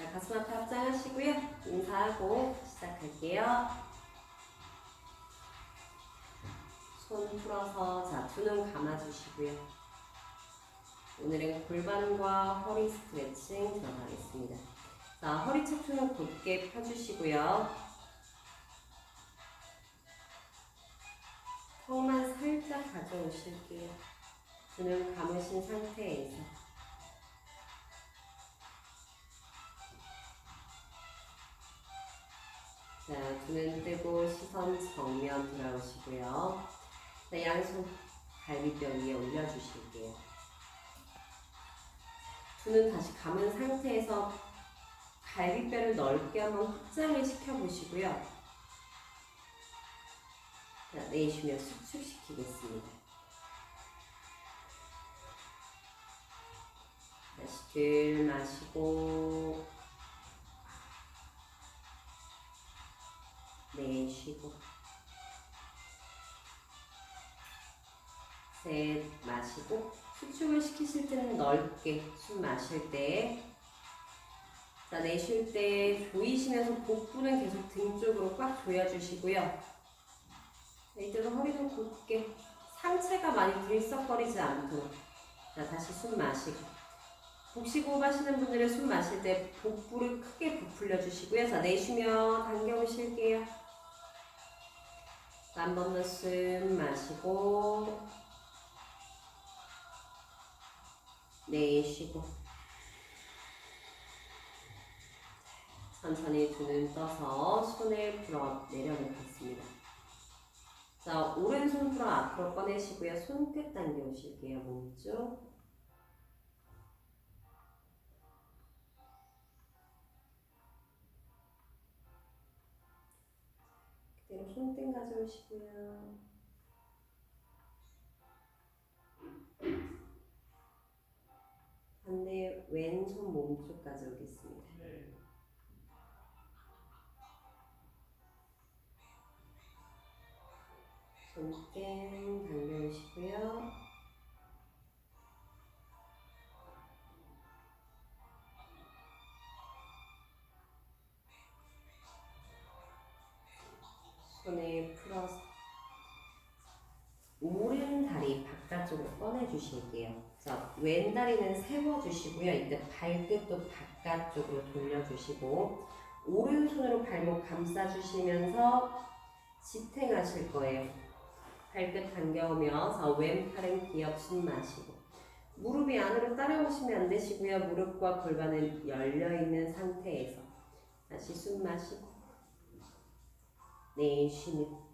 자, 가슴 앞에 합장하시고요. 인사하고 시작할게요. 손 풀어서 자, 두 눈 감아주시고요. 오늘은 골반과 허리 스트레칭 들어가겠습니다. 자, 허리 척추는 곧게 펴주시고요. 턱만 살짝 가져오실게요. 두눈 감으신 상태에서 자, 두눈 뜨고 시선 정면 돌아오시고요. 자, 양손 갈비뼈 위에 올려주실게요. 두 눈 다시 감은 상태에서 갈비뼈를 넓게 한번 확장을 시켜보시고요. 자, 내쉬며 수축시키겠습니다. 다시 들 마시고 내쉬고 셋 마시고 수축을 시키실 때는 넓게 숨 마실 때 자, 내쉴 때 조이시면서 복부는 계속 등 쪽으로 꽉 조여주시고요. 자, 이때도 허리도 곧게 상체가 많이 들썩거리지 않도록 자, 다시 숨 마시고 복식호흡 하시는 분들은 숨 마실 때 복부를 크게 부풀려 주시고요. 자, 내쉬며 당겨오실게요. 한번더숨 마시고 내쉬고 천천히 두 눈 떠서 손을 풀어 내려놓겠습니다. 자, 오른손 풀어 앞으로 꺼내시고요. 손끝 당겨 오실게요. 몸쪽. 손등 가져오시고요. 반대 왼손 몸쪽 가져오겠습니다. 손등 당겨오시고요. 꺼내주실게요. 자, 왼 다리는 세워주시고요. 이때 발끝도 바깥쪽으로 돌려주시고 오른손으로 발목 감싸주시면서 지탱하실 거예요. 발끝 당겨오며 자, 왼팔은 기업 숨 마시고 무릎이 안으로 따라오시면 안 되시고요. 무릎과 골반은 열려있는 상태에서 다시 숨 마시고 내쉬면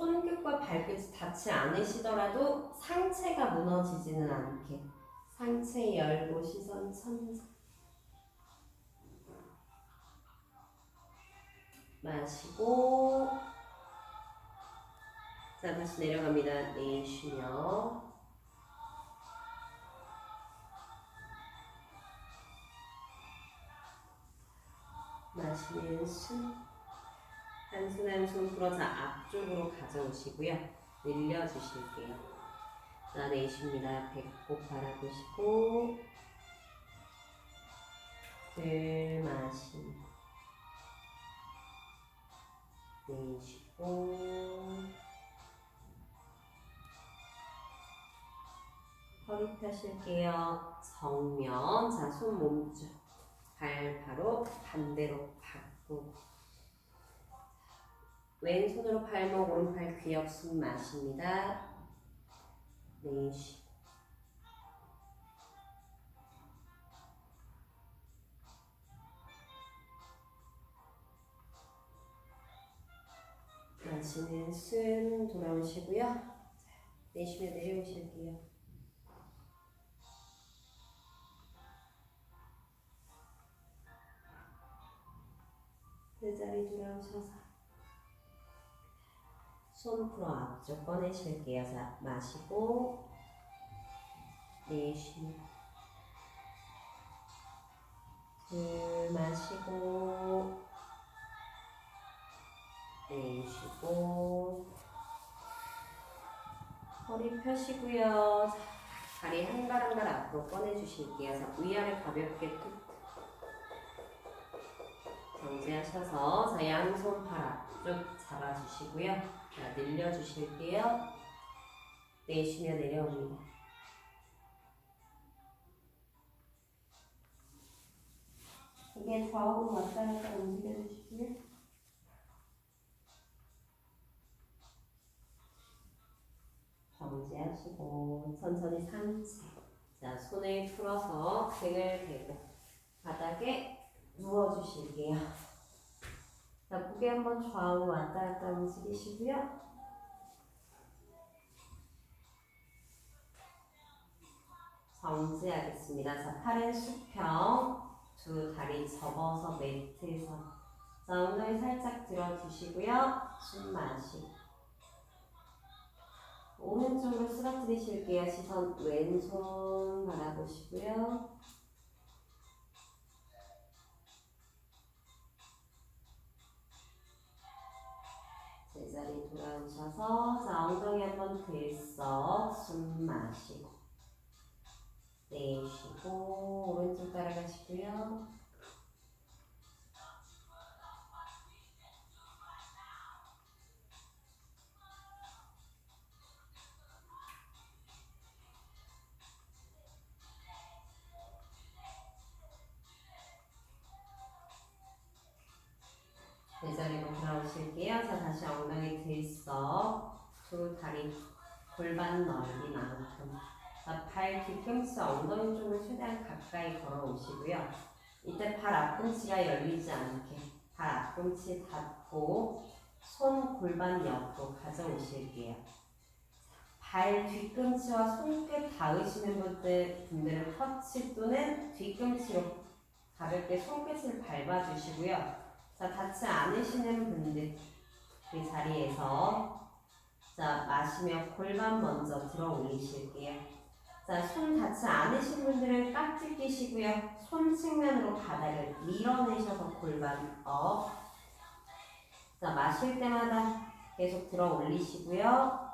손끝과 발끝이 닿지 않으시더라도 상체가 무너지지는 않게. 상체 열고 시선 천장 마시고. 자 다시 내려갑니다. 내쉬며. 마시는 숨 한손 한 손 풀어서 앞쪽으로 가져오시고요. 늘려주실게요. 자, 내쉽니다. 배꼽 바라보시고 들 마시고 내쉬고 허리 펴실게요. 정면 자, 손 몸쪽 발 바로 반대로 바꾸고 왼손으로 발목, 오른팔 귀엽 숨 마십니다. 내쉬. 마시는 숨 돌아오시고요. 자, 내쉬며 내려오실게요. 그 자리 돌아오셔서 손 풀어 앞쪽 꺼내실게요. 자, 마시고 내쉬고 둘 마시고 내쉬고 허리 펴시고요. 자, 다리 한 발 한 발 앞으로 꺼내주실게요. 자, 위아래 가볍게 툭. 정지하셔서 자, 양손 팔 앞쪽 잡아주시고요. 자, 늘려주실게요. 내쉬며 내려옵니다. 이게 좌우로 왔다 갔다 움직여주시고요. 정지하시고 천천히 상체. 자, 손을 풀어서 등을 대고 바닥에 누워주실게요. 자, 고개 한번 좌우 왔다 갔다 움직이시고요. 정지하겠습니다. 자, 팔은 수평, 두 다리 접어서 매트에서 자, 엉덩이 살짝 들어주시고요. 숨 마시고 오른쪽으로 쓰러뜨리실게요. 시선 왼손 바라보시고요. 돌아오셔서 자 엉덩이 한번 들썩 숨 마시고 내쉬고 오른쪽 따라가시고요. 돌아오실게요. 자, 다시 엉덩이 들썩. 두 다리 골반 넓이 만큼. 자, 발 뒤꿈치 엉덩이 쪽을 최대한 가까이 걸어오시고요. 이때 발 앞꿈치가 열리지 않게 발 앞꿈치 닫고 손 골반 옆으로 가져오실게요. 발 뒤꿈치와 손끝 닿으시는 분들, 분들은 터치 또는 뒤꿈치로 가볍게 손끝을 밟아주시고요. 자, 닿지 않으시는 분들 그 자리에서 자, 마시며 골반 먼저 들어 올리실게요. 자, 손 닿지 않으신 분들은 깍지 끼시고요. 손 측면으로 바닥을 밀어내셔서 골반 업. 자, 마실 때마다 계속 들어 올리시고요.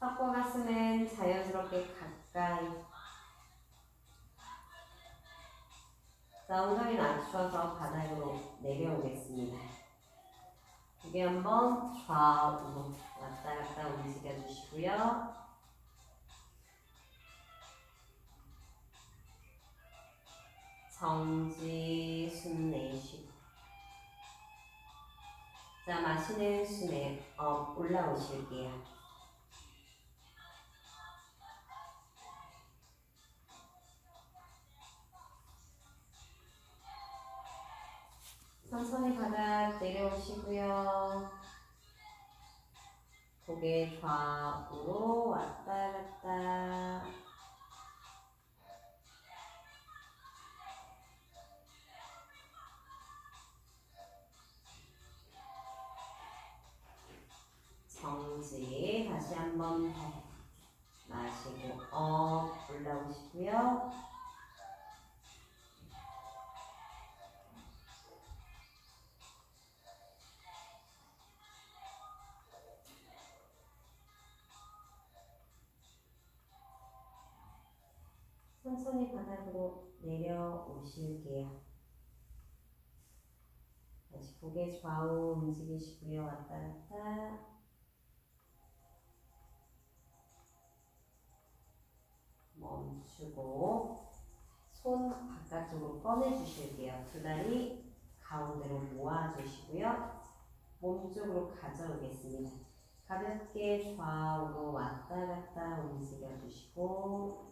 턱과 가슴은 자연스럽게 가까이. 자, 엉덩이 낮춰서 바닥으로 내려오겠습니다. 고개 한번 좌우로 왔다 갔다 움직여 주시고요. 정지 숨 내쉬고 자 마시는 숨에 업 올라오실게요. 천천히 바닥 내려오시고요. 고개 좌우로 왔다 갔다. 정지. 다시 한번 더. 마시고 업 올라오시고요. 천천히 바닥으로 내려오실게요. 다시 고개 좌우 움직이시고요. 왔다 갔다. 멈추고 손 바깥쪽으로 꺼내주실게요. 두 다리 가운데로 모아주시고요. 몸쪽으로 가져오겠습니다. 가볍게 좌우로 왔다 갔다 움직여주시고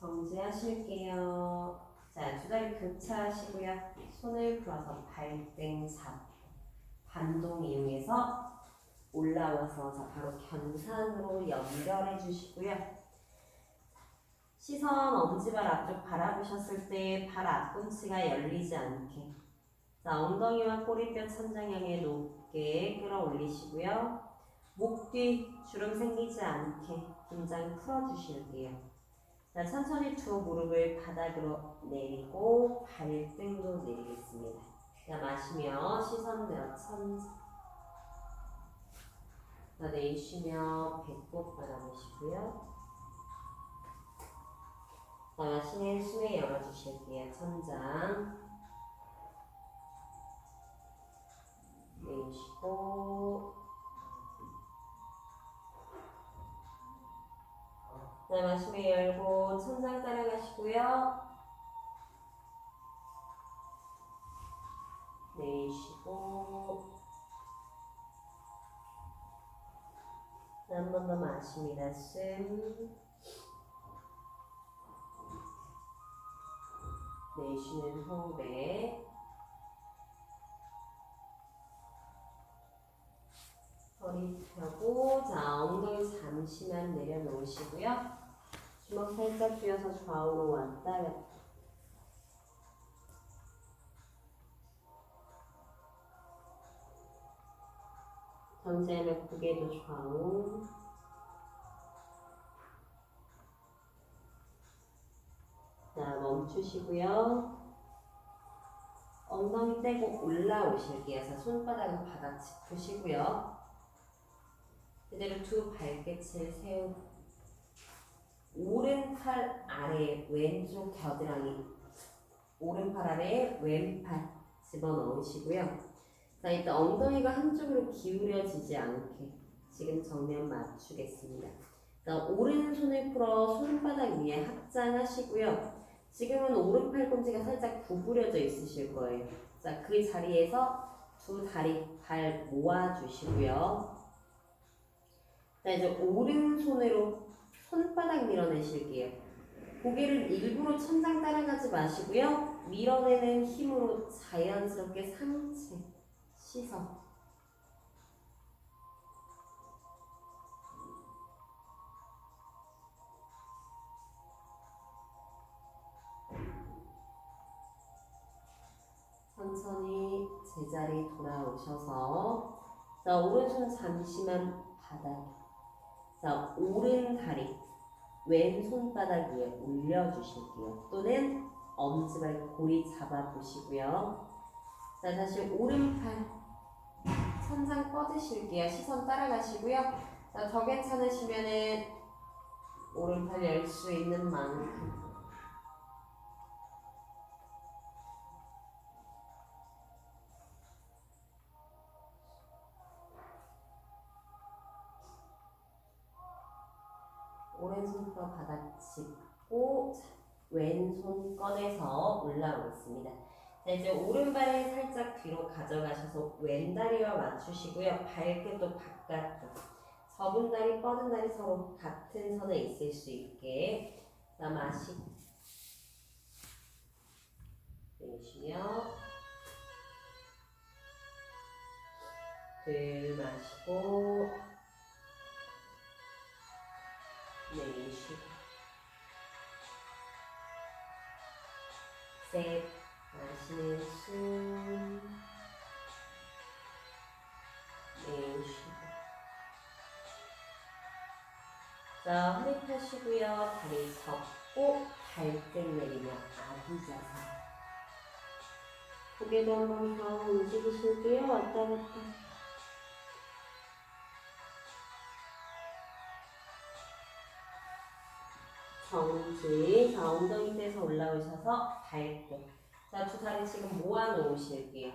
정지하실게요. 자, 두 다리 교차하시고요. 손을 풀어서 발등 잡고 반동 이용해서 올라와서 자, 바로 견산으로 연결해 주시고요. 시선 엄지발 앞쪽 바라보셨을 때 발 앞꿈치가 열리지 않게 자, 엉덩이와 꼬리뼈 천장 향해 높게 끌어올리시고요. 목 뒤 주름 생기지 않게 긴장 풀어주실게요. 자, 천천히 두 무릎을 바닥으로 내리고 발등도 내리겠습니다. 자, 마시며 시선 내어 천지. 자, 내쉬며 배꼽 바라보시고요. 자, 마시는 숨에 열어주실게요. 천장. 내쉬고. 자, 마시며 열고 천장 따라가시고요. 내쉬고. 한번 더 마십니다. 숨. 내쉬는 호흡에 허리 펴고 자 엉덩이 잠시만 내려놓으시고요. 주먹 살짝 쥐어서 좌우로 왔다 갔다. 정지하면 고개도 좌우. 자, 멈추시고요. 엉덩이 떼고 올라오실게요. 자, 손바닥은 바닥 짚으시고요. 그대로 두 발끝을 세우고 오른팔 아래 왼쪽 겨드랑이 오른팔 아래 왼팔 집어넣으시고요. 자, 일단 엉덩이가 한쪽으로 기울여지지 않게 지금 정면 맞추겠습니다. 자, 오른손을 풀어 손바닥 위에 합장하시고요. 지금은 오른 팔꿈치가 살짝 구부려져 있으실 거예요. 자, 그 자리에서 두 다리 발 모아주시고요. 자, 이제 오른손으로 손바닥 밀어내실게요. 고개를 일부러 천장 따라가지 마시고요. 밀어내는 힘으로 자연스럽게 상체, 시선. 천천히 제자리 돌아오셔서 자 오른손 잠시만 바닥에 자 오른 다리 왼손 바닥 위에 올려주실게요. 또는 엄지발 고리 잡아보시고요. 자 다시 오른팔 천장 뻗으실게요. 시선 따라가시고요. 자 더 괜찮으시면은 오른팔 열 수 있는 만큼 오른손과 바닥 짚고 자, 왼손 꺼내서 올라오겠습니다. 자, 이제 오른발을 살짝 뒤로 가져가셔서 왼다리와 맞추시고요. 발끝도 바깥쪽. 접은 다리, 뻗은 다리 서로 같은 선에 있을 수 있게. 자, 마시. 내쉬며. 들 마시고. 내쉬고 셋 마시는 숨 내쉬고 자 허리 펴시고요. 다리 접고 발등 내리며 아기 자세. 고개도 한번 좌우 움직이실게요. 왔다 갔다 정지. 자, 엉덩이 떼서 올라오셔서 발끝. 자, 두 다리 지금 모아 놓으실게요.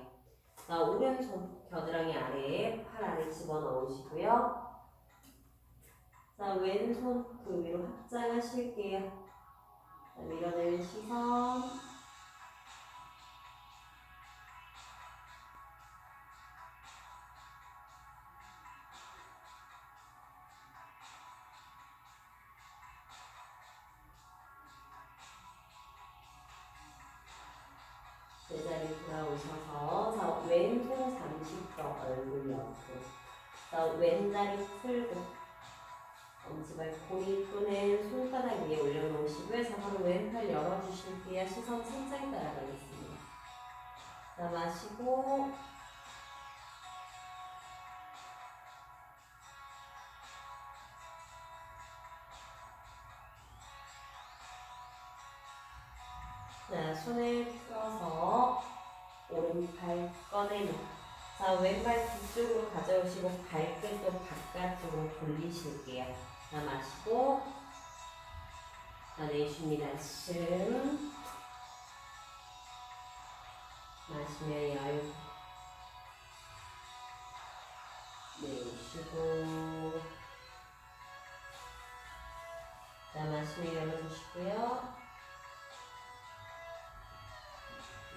자, 오른손 겨드랑이 아래에 팔 아래 집어 넣으시고요. 자, 왼손 그 위로 확장하실게요. 자, 밀어내는 시선. 마시고 자 손을 풀어서 오른팔 꺼내놓고 자, 왼발 뒤쪽으로 가져오시고 발끝도 바깥쪽으로 돌리실게요. 자, 마시고. 자, 내쉽니다. 숨. 마시면 열고. 내쉬고. 자, 마시면 열어주시고요.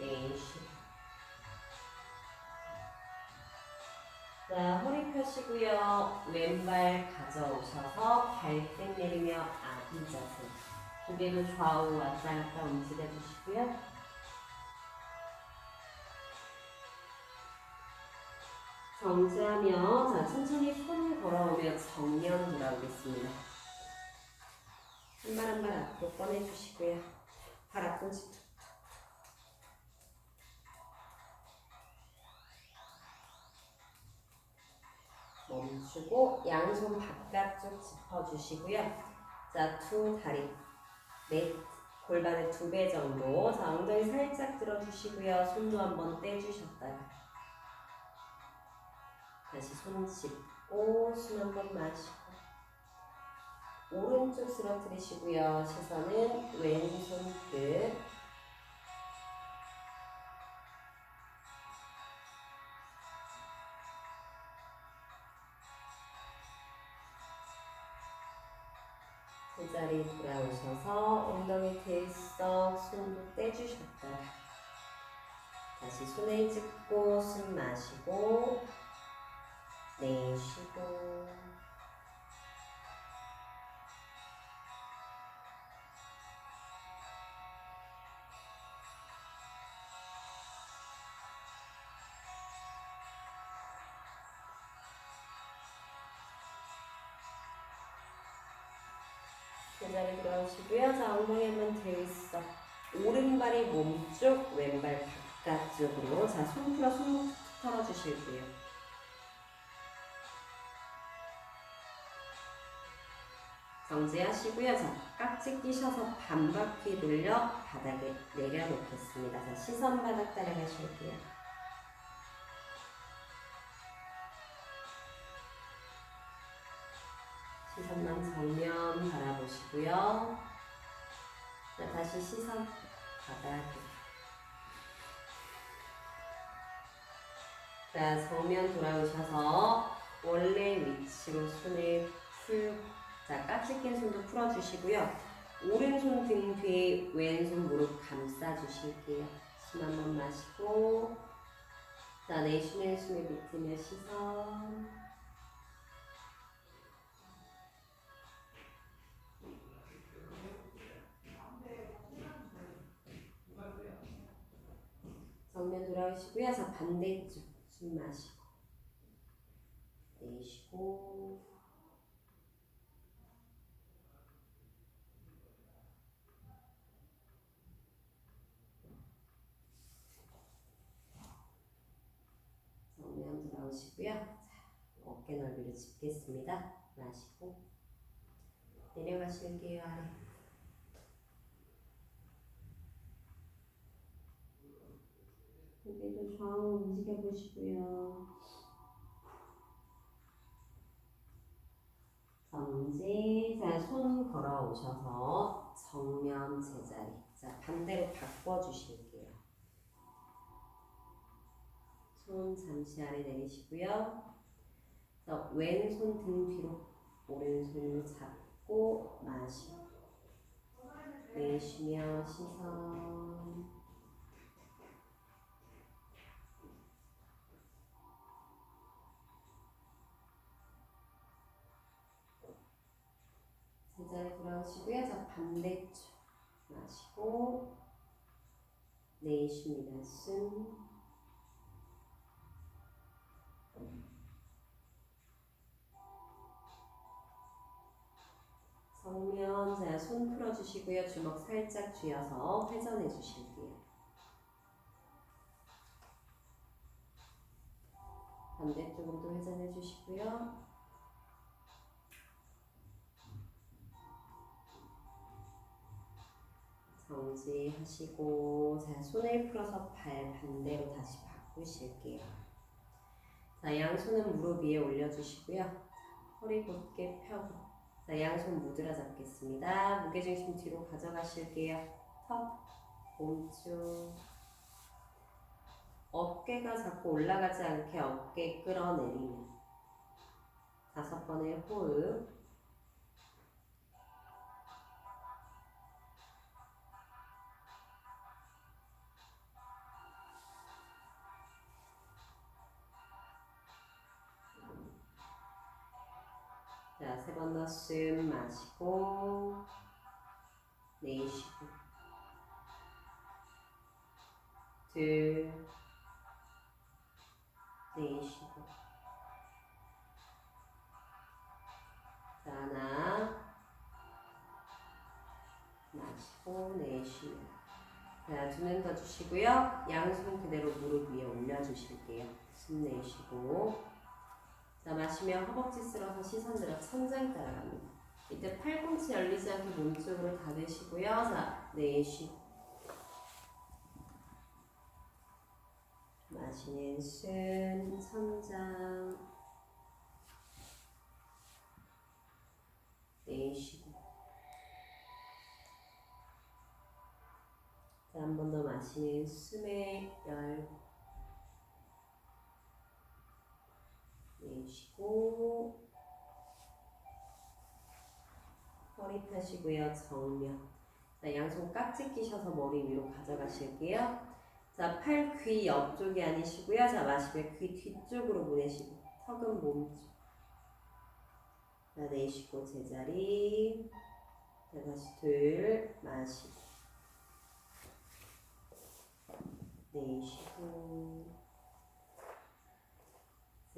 내쉬고. 자, 허리 펴시고요. 왼발 가져오셔서 발등 내리며 아기 자세. 고개도 좌우 왔다 갔다 움직여 주시고요. 정지하며 자 천천히 손을 걸어오며 정면 돌아오겠습니다. 한 발 한 발 앞으로 꺼내주시고요. 발 앞꿈치 툭. 멈추고 양손 바깥쪽 짚어주시고요. 자, 두 다리, 넷, 골반의 두 배 정도. 자, 엉덩이 살짝 들어주시고요. 손도 한번 떼주셨다가. 다시 손 짚고 숨 한 번 마시고. 오른쪽 쓰러뜨리시고요. 시선은 왼손 끝. 제자리 돌아오셔서 엉덩이 들썩 손도 떼주셨다. 다시 손을 짚고 숨 마시고 내쉬고 제자리 돌아오시고요. 자, 엉덩이 한번 들썩. 오른발이 몸쪽, 왼발 바깥쪽으로. 자, 손 풀어 손목 털어주실게요. 정지하시고요. 자, 깍지 끼셔서 반바퀴 돌려 바닥에 내려놓겠습니다. 자, 시선 바닥 따라가실게요. 시선만 정면 바라보시고요. 자, 다시 시선 바닥에. 자, 정면 돌아오셔서 원래 위치로 손을 풀고, 자, 깍지 낀 손도 풀어주시고요. 오른손 등 뒤에 왼손 무릎 감싸주실게요. 숨 한 번 마시고, 자, 내쉬는 숨을 비트며 시선. 정면 돌아오시고요. 자, 반대쪽 숨 마시고 내쉬고 돌아오시고요. 자, 어깨 넓이를 짚겠습니다. 마시고 내려가실게요. 아래. 고개도 좌우 움직여 보시고요. 정지. 자, 손 걸어 오셔서 정면 제자리. 자, 반대로 바꿔 주실게요. 손 잠시 아래 내리시고요. 자, 왼손 등 뒤로 오른손 잡고 마시고 내쉬며 시선 제자리 돌아오시고요. 자, 반대쪽 마시고 내쉽니다. 숨. 정면 자, 손 풀어주시고요. 주먹 살짝 쥐어서 회전해 주실게요. 반대쪽으로도 회전해 주시고요. 정지하시고 자 손을 풀어서 발 반대로 다시 바꾸실게요. 자, 양손은 무릎 위에 올려주시고요. 허리 곧게 펴고. 자, 양손 무드라 잡겠습니다. 무게중심 뒤로 가져가실게요. 턱, 몸쪽. 어깨가 자꾸 올라가지 않게 어깨 끌어내리면. 다섯 번의 호흡. 자, 세 번 더 숨 마시고, 내쉬고, 둘, 내쉬고, 자, 하나, 마시고, 내쉬고. 자, 두 눈 더 주시고요. 양손 그대로 무릎 위에 올려주실게요. 숨 내쉬고. 자, 마시며 허벅지 쓸어서 시선 들어 천장 따라갑니다. 이때 팔꿈치 열리지 않게 몸쪽으로 닫으시고요. 자, 내쉬고. 마시는 숨, 천장. 내쉬고. 자, 한 번 더 마시는 숨에 열 내쉬고 허리 펴시고요 정면. 자 양손 깍지 끼셔서 머리 위로 가져가실게요. 자 팔 귀 옆쪽이 아니시고요. 자 마시면 귀 뒤쪽으로 보내시고 턱은 몸쪽. 자 내쉬고 제자리. 자 다시 둘 마시고. 내쉬고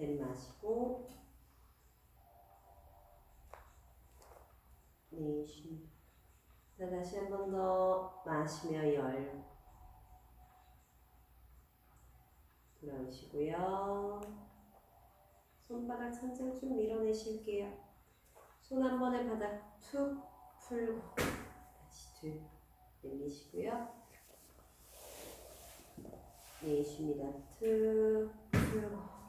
셋 마시고 내쉬 자 다시 한 번 더 마시며 열. 들어오시고요. 손바닥 천장 좀 밀어내실게요. 손 한 번에 바닥 툭 풀고 다시 둘 내리시고요. 내쉽니다. 툭 풀고. 자,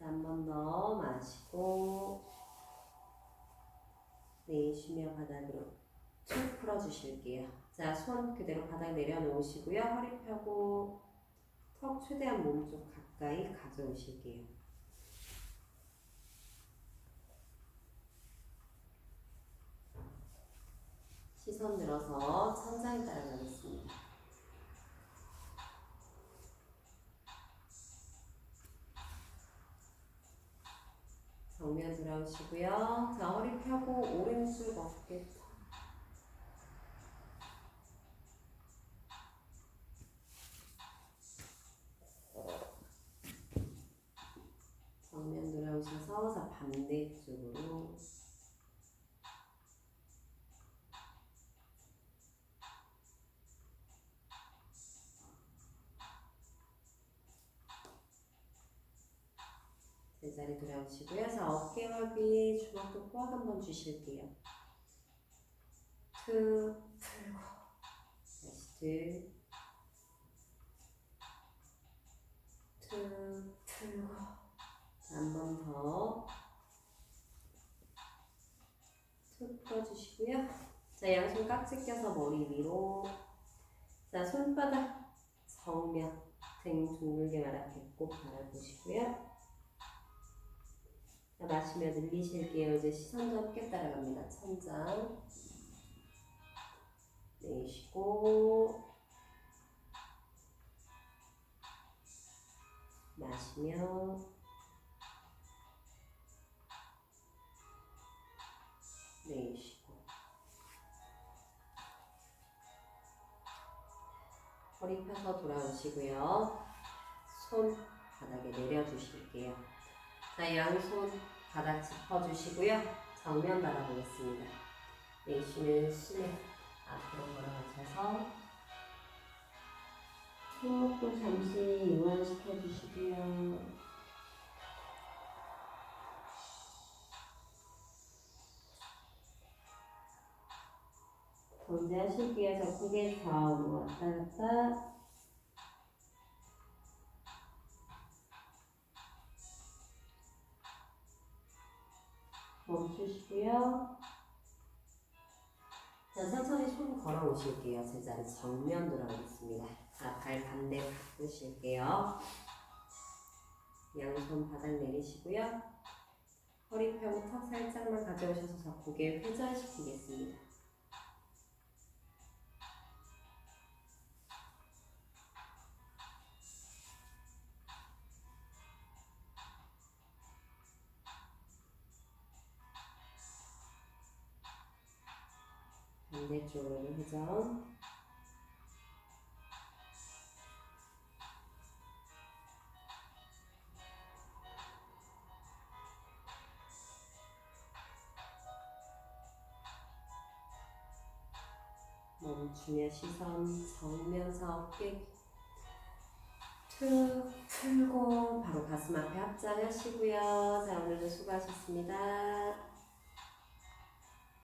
한 번 더 마시고 내쉬며 바닥으로 쭉 풀어주실게요. 자, 손 그대로 바닥 내려놓으시고요. 허리 펴고 턱 최대한 몸 쪽 가까이 가져오실게요. 시선 들어서 천장에 따라가겠습니다. 정면 들어오시고요. 자, 허리 펴고 오른쪽 어깨 펴. 정면 들어오셔서 자, 반대쪽으로 제자리 돌아오시고요. 자, 어깨 넓이 주먹도 꽉 한번 주실게요. 툭 풀고 다시 둘, 툭 풀고 한 번 더. 툭 풀어주시고요. 자, 양손 깍지 껴서 머리 위로. 자, 손바닥 정면 등 둥글게 말아 배꼽 바라보시고요. 자, 마시며 늘리실게요. 이제 시선도 함께 따라갑니다. 천장. 내쉬고. 마시며. 내쉬고. 허리 펴서 돌아오시고요. 손 바닥에 내려주실게요. 자, 양손 바닥 짚어주시고요. 정면 바라보겠습니다. 내쉬는 숨에 앞으로 걸어가셔서 손목도 잠시 이완시켜 주시고요. 견제하실게요. 저 고개 좌우로 왔다 갔다 주시고요. 자, 천천히 손 걸어 오실게요. 제자리 정면 돌아오겠습니다. 자, 발 반대 바꾸실게요. 양손 바닥 내리시고요. 허리 펴고 턱 살짝만 가져오셔서 자, 고개 회전시키겠습니다. 반대쪽으로 회전. 멈추며 시선 정면서 어깨 툭 풀고 바로 가슴 앞에 합장하시고요. 자 오늘도 수고하셨습니다.